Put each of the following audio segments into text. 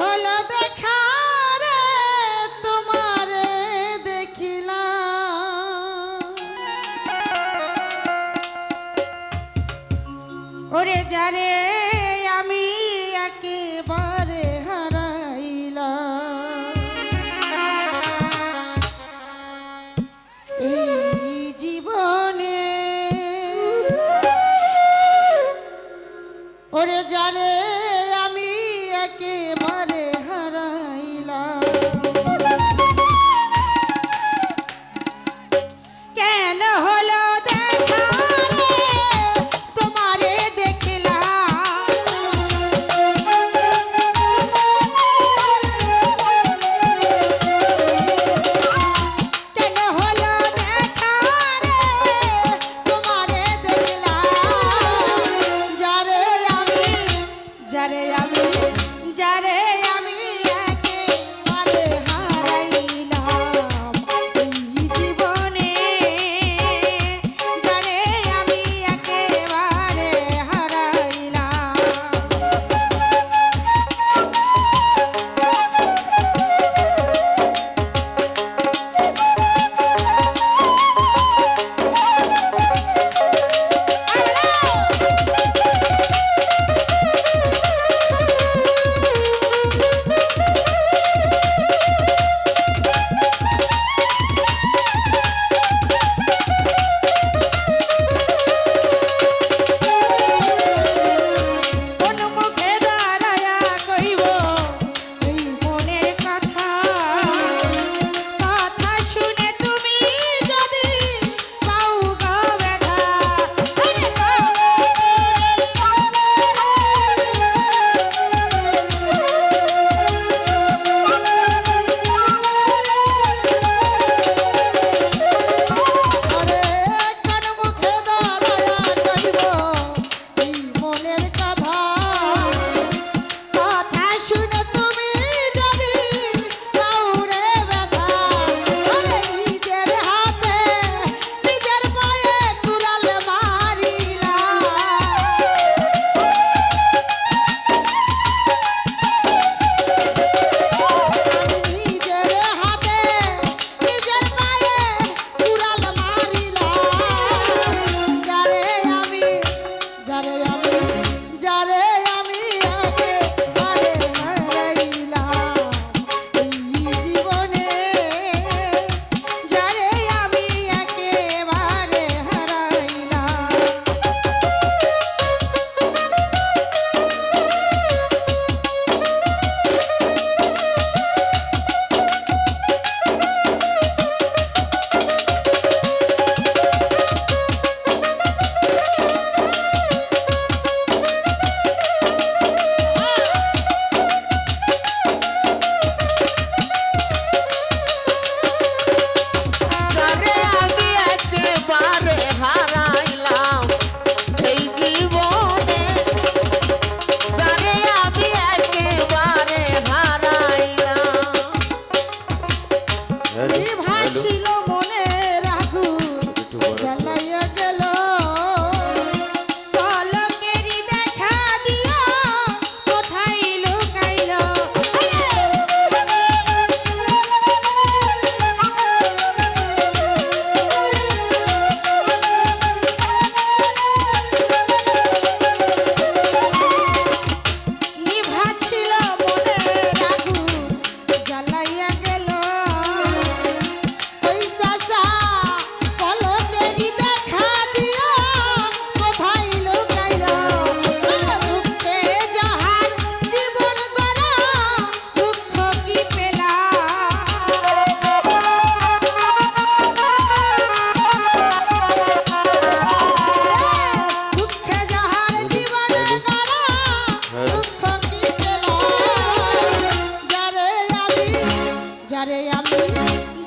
হলো দেখা তোমার তোমারে দেখিলাম। ওরে যারে, আমি একেবারে হারাইলাম। এই জীবনে ওরে যারে, আমি একেবারে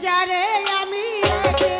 যারে আমি একে